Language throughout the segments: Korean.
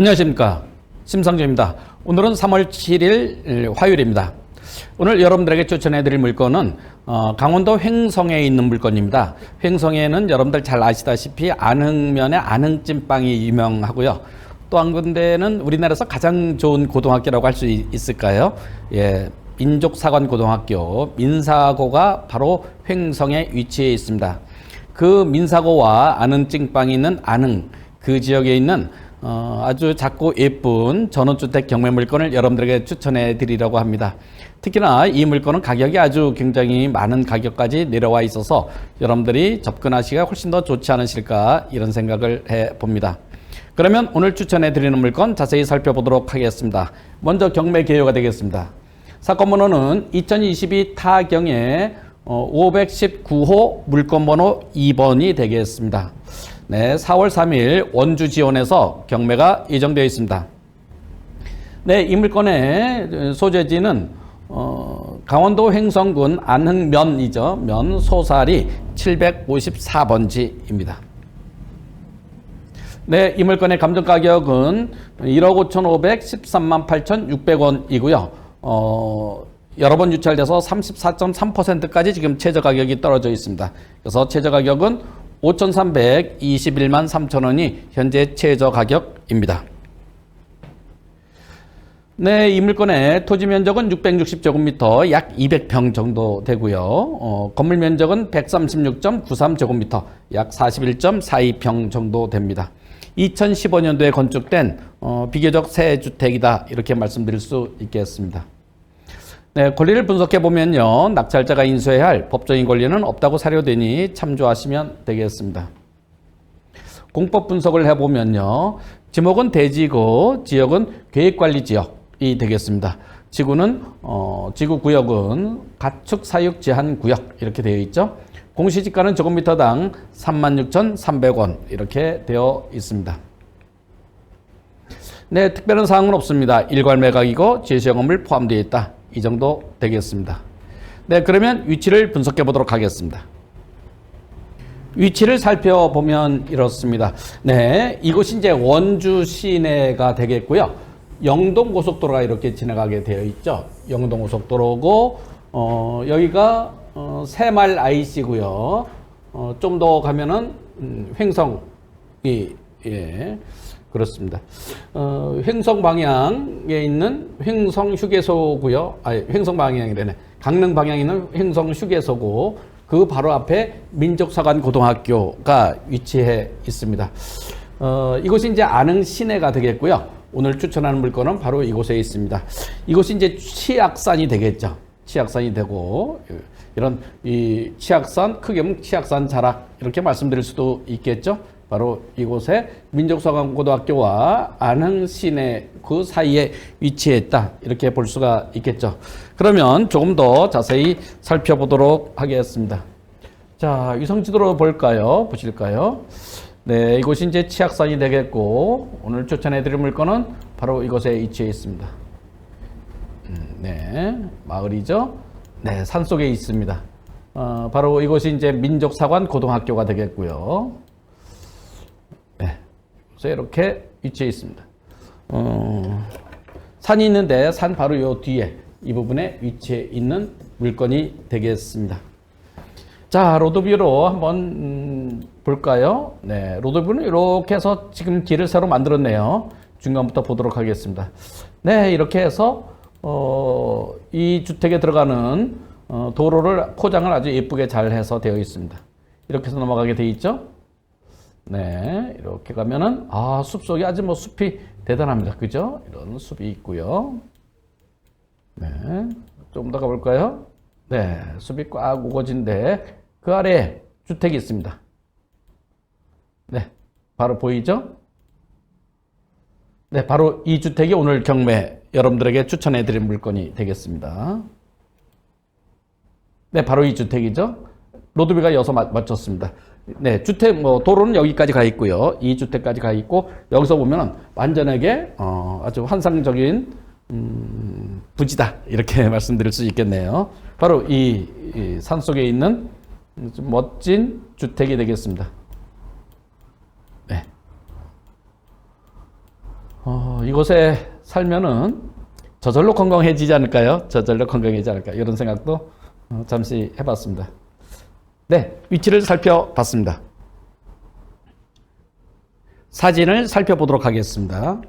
안녕하십니까. 심상조입니다. 오늘은 3월 7일 화요일입니다. 오늘 여러분들에게 추천해드릴 물건은 어, 강원도 횡성에 있는 물건입니다. 횡성에는 여러분들 잘 아시다시피 안흥면의 안흥찐빵이 유명하고요. 또 한 군데는 우리나라에서 가장 좋은 고등학교라고 할 수 있을까요? 예, 민족사관고등학교 민사고가 바로 횡성에 위치해 있습니다. 그 민사고와 안흥찐빵이 있는 안흥 그 지역에 있는 어, 아주 작고 예쁜 전원주택 경매 물건을 여러분들에게 추천해 드리려고 합니다. 특히나 이 물건은 가격이 아주 굉장히 많은 가격까지 내려와 있어서 여러분들이 접근하시기가 훨씬 더 좋지 않으실까 이런 생각을 해 봅니다. 그러면 오늘 추천해 드리는 물건 자세히 살펴보도록 하겠습니다. 먼저 경매 개요가 되겠습니다. 사건 번호는 2022 타경의 519호 물건 번호 2번이 되겠습니다. 네, 4월 3일 원주 지원에서 경매가 예정되어 있습니다. 네, 이 물건의 소재지는 어, 강원도 횡성군 안흥면이죠. 면 소살이 754번지입니다. 네, 이 물건의 감정 가격은 1억 5,513만 8,600원이고요. 어, 여러 번 유찰돼서 34.3%까지 지금 최저 가격이 떨어져 있습니다. 그래서 최저 가격은 5,321만 3천 원이 현재 최저 가격입니다. 네, 이 물건의 토지 면적은 660제곱미터, 약 200평 정도 되고요. 어, 건물 면적은 136.93제곱미터, 약 41.42평 정도 됩니다. 2015년도에 건축된 어, 비교적 새 주택이다 이렇게 말씀드릴 수 있겠습니다. 네, 권리를 분석해 보면요. 낙찰자가 인수해야 할 법적인 권리는 없다고 사료되니 참조하시면 되겠습니다. 공법 분석을 해 보면요. 지목은 대지고 지역은 계획관리 지역이 되겠습니다. 지구는 어, 지구 구역은 가축 사육 제한 구역 이렇게 되어 있죠. 공시지가는 제곱미터당 36,300원 이렇게 되어 있습니다. 네, 특별한 사항은 없습니다. 일괄 매각이고 제시형음을 포함되어 있다. 이 정도 되겠습니다. 네, 그러면 위치를 분석해 보도록 하겠습니다. 위치를 살펴보면 이렇습니다. 네, 이곳이 이제 원주 시내가 되겠고요. 영동 고속도로가 이렇게 지나가게 되어 있죠. 영동 고속도로고 어, 여기가 어, 새말 IC고요. 어, 좀 더 가면은 음, 횡성이 예. 그렇습니다. 어, 횡성 방향에 있는 횡성 휴게소고요. 아니, 횡성 방향이래네. 강릉 방향에 있는 횡성 휴게소고 그 바로 앞에 민족사관 고등학교가 위치해 있습니다. 어, 이곳이 이제 안흥 시내가 되겠고요. 오늘 추천하는 물건은 바로 이곳에 있습니다. 이곳이 이제 치악산이 되겠죠. 치악산이 되고 이런 이 치악산 크게 치악산 자락 이렇게 말씀드릴 수도 있겠죠. 바로 이곳에 민족사관고등학교와 안흥시내 그 사이에 위치했다 이렇게 볼 수가 있겠죠. 그러면 조금 더 자세히 살펴보도록 하겠습니다. 자 위성지도로 볼까요? 보실까요? 네, 이곳이 이제 치악산이 되겠고 오늘 추천해 드릴 물건은 바로 이곳에 위치해 있습니다. 음, 네, 마을이죠. 네, 산 속에 있습니다. 어, 바로 이곳이 이제 민족사관 고등학교가 되겠고요. 네, 그래서 이렇게 위치해 있습니다. 어, 산이 있는데 산 바로 요 뒤에 이 부분에 위치해 있는 물건이 되겠습니다. 자, 로드뷰로 한번 음, 볼까요? 네, 로드뷰는 이렇게 해서 지금 길을 새로 만들었네요. 중간부터 보도록 하겠습니다. 네, 이렇게 해서 어, 이 주택에 들어가는 어, 도로를 포장을 아주 예쁘게 잘 해서 되어 있습니다. 이렇게 해서 넘어가게 돼 있죠. 네, 이렇게 가면은 아 숲속이 아주 뭐 숲이 대단합니다. 그죠? 이런 숲이 있고요. 네, 좀더 가볼까요? 네, 숲이 꽉 우거진데 그 아래 주택이 있습니다. 네, 바로 보이죠? 네, 바로 이 주택이 오늘 경매 여러분들에게 추천해 드린 물건이 되겠습니다. 네, 바로 이 주택이죠. 로드비가 여기서 맞, 맞췄습니다. 네, 주택, 뭐, 도로는 여기까지 가 있고요. 이 주택까지 가 있고, 여기서 보면은 완전하게, 어, 아주 환상적인, 음, 부지다. 이렇게 말씀드릴 수 있겠네요. 바로 이, 이 산속에 있는 좀 멋진 주택이 되겠습니다. 네. 어, 이곳에 살면은 저절로 건강해지지 않을까요? 저절로 건강해지지 않을까 이런 생각도 어, 잠시 해봤습니다. 네, 위치를 살펴봤습니다. 사진을 살펴보도록 하겠습니다.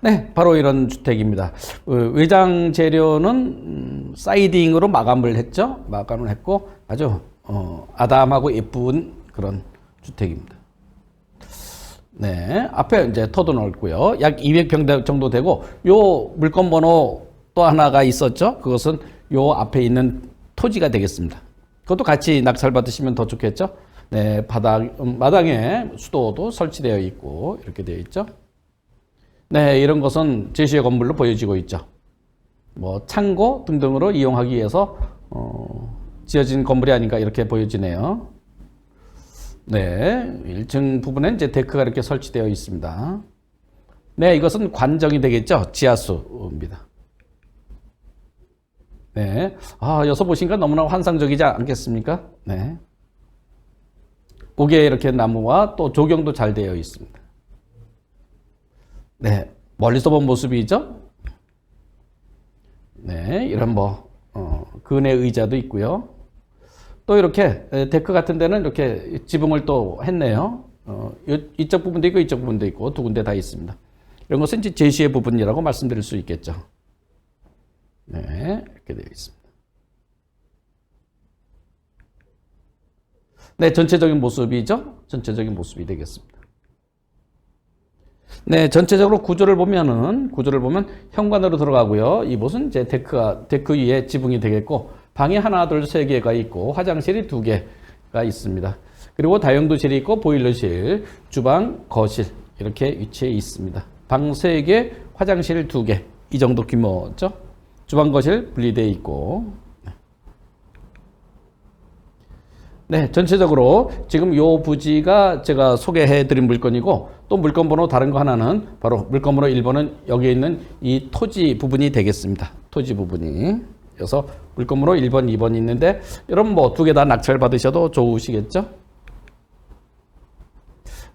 네, 바로 이런 주택입니다. 어, 외장 재료는 음, 사이딩으로 마감을 했죠. 마감을 했고 아주 어, 아담하고 예쁜 그런 주택입니다. 네, 앞에 이제 터도 넓고요. 약 200평 정도 되고 요 물건 번호 또 하나가 있었죠. 그것은 요 앞에 있는 토지가 되겠습니다. 그것도 같이 낙찰 받으시면 더 좋겠죠. 네, 바닥 음, 마당에 수도도 설치되어 있고 이렇게 되어 있죠. 네, 이런 것은 제시의 건물로 보여지고 있죠. 뭐 창고 등등으로 이용하기 위해서 어, 지어진 건물이 아닌가 이렇게 보여지네요. 네, 1층 부분에 이제 데크가 이렇게 설치되어 있습니다. 네, 이것은 관정이 되겠죠. 지하수입니다. 네, 아 여기서 보시니까 너무나 환상적이지 않겠습니까? 네, 고개 이렇게 나무와 또 조경도 잘 되어 있습니다. 네, 멀리서 본 모습이죠. 네, 이런 뭐 어, 근의 의자도 있고요. 또 이렇게 에, 데크 같은 데는 이렇게 지붕을 또 했네요. 어, 이- 이쪽 부분도 있고 이쪽 부분도 있고 두 군데 다 있습니다. 이런 것은 이제 제시의 부분이라고 말씀드릴 수 있겠죠. 네, 이렇게 되어 있습니다. 네, 전체적인 모습이죠. 전체적인 모습이 되겠습니다. 네, 전체적으로 구조를 보면은 구조를 보면 현관으로 들어가고요. 이곳은 이제 데크가 데크 위에 지붕이 되겠고 방이 하나, 둘, 세 개가 있고 화장실이 두 개가 있습니다. 그리고 다용도실이 있고 보일러실, 주방, 거실 이렇게 위치해 있습니다. 방세 개, 화장실 두 개. 이 정도 규모죠. 주방, 거실 분리되어 있고 네, 전체적으로 지금 요 부지가 제가 소개해 드린 물건이고 또 물건 번호 다른 거 하나는 바로 물건 번호 1번은 여기에 있는 이 토지 부분이 되겠습니다. 토지 부분이. 그래서 물건 번호 1번, 2번 있는데 여러분 뭐 두 개 다 낙찰 받으셔도 좋으시겠죠?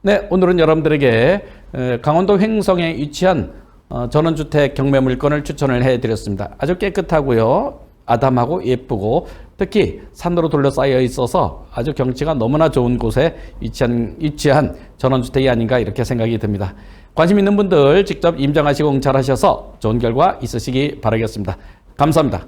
네, 오늘은 여러분들에게 에, 강원도 횡성에 위치한 어, 전원주택 경매 물건을 추천을 해드렸습니다. 아주 깨끗하고요. 아담하고 예쁘고 특히 산으로 둘러싸여 있어서 아주 경치가 너무나 좋은 곳에 위치한, 위치한 전원주택이 아닌가 이렇게 생각이 듭니다. 관심 있는 분들 직접 임장하시고 응찰하셔서 좋은 결과 있으시기 바라겠습니다. 감사합니다.